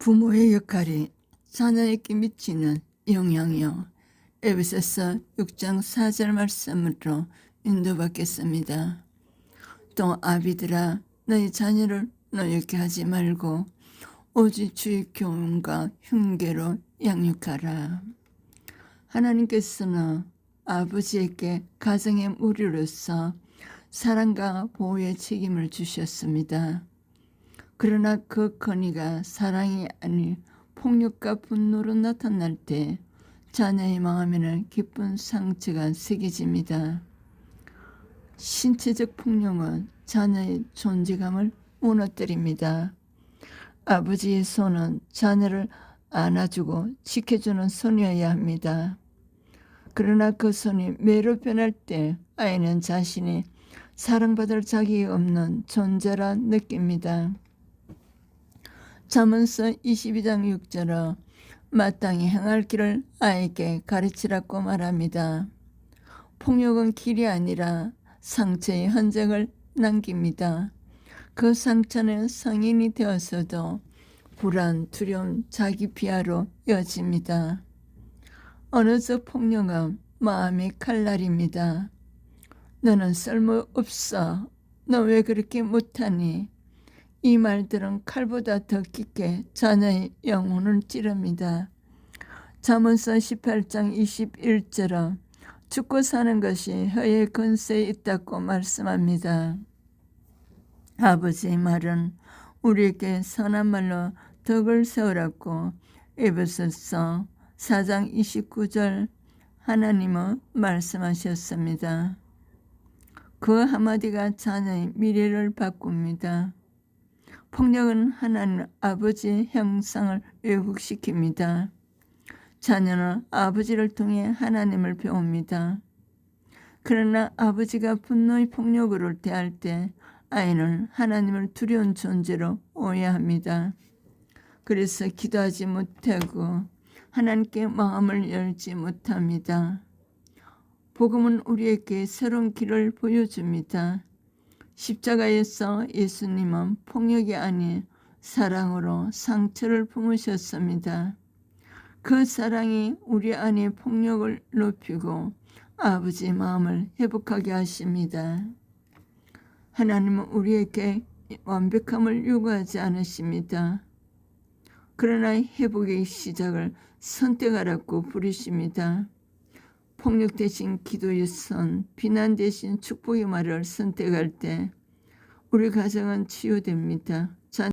부모의 역할이 자녀에게 미치는 영향이요. 에베소서 6장 4절 말씀으로 인도받겠습니다. 또 아비들아 너희 자녀를 노엽게 하지 말고 오직 주의 교훈과 흉계로 양육하라. 하나님께서는 아버지에게 가정의 무리로서 사랑과 보호의 책임을 주셨습니다. 그러나 그 건의가 사랑이 아닌 폭력과 분노로 나타날 때 자녀의 마음에는 깊은 상처가 새겨집니다. 신체적 폭력은 자녀의 존재감을 무너뜨립니다. 아버지의 손은 자녀를 안아주고 지켜주는 손이어야 합니다. 그러나 그 손이 매로 변할 때 아이는 자신이 사랑받을 자격이 없는 존재라 느낍니다. 잠언서 22장 6절은 마땅히 행할 길을 아이에게 가르치라고 말합니다. 폭력은 길이 아니라 상처의 흔적을 남깁니다. 그 상처는 성인이 되어서도 불안, 두려움, 자기 비하로 이어집니다. 어느적 폭력은 마음의 칼날입니다. 너는 쓸모없어. 너 왜 그렇게 못하니? 이 말들은 칼보다 더 깊게 자녀의 영혼을 찌릅니다. 잠언서 18장 21절은 죽고 사는 것이 혀의 근세에 있다고 말씀합니다. 아버지의 말은 우리에게 선한 말로 덕을 세우라고 에베소서 4장 29절 하나님은 말씀하셨습니다. 그 한마디가 자녀의 미래를 바꿉니다. 폭력은 하나님 아버지의 형상을 왜곡시킵니다. 자녀는 아버지를 통해 하나님을 배웁니다. 그러나 아버지가 분노의 폭력으로 대할 때 아이는 하나님을 두려운 존재로 오해합니다. 그래서 기도하지 못하고 하나님께 마음을 열지 못합니다. 복음은 우리에게 새로운 길을 보여줍니다. 십자가에서 예수님은 폭력이 아닌 사랑으로 상처를 품으셨습니다. 그 사랑이 우리 안에 폭력을 높이고 아버지의 마음을 회복하게 하십니다. 하나님은 우리에게 완벽함을 요구하지 않으십니다. 그러나 회복의 시작을 선택하라고 부르십니다. 폭력 대신 기도의 선, 비난 대신 축복의 말을 선택할 때 우리 가정은 치유됩니다.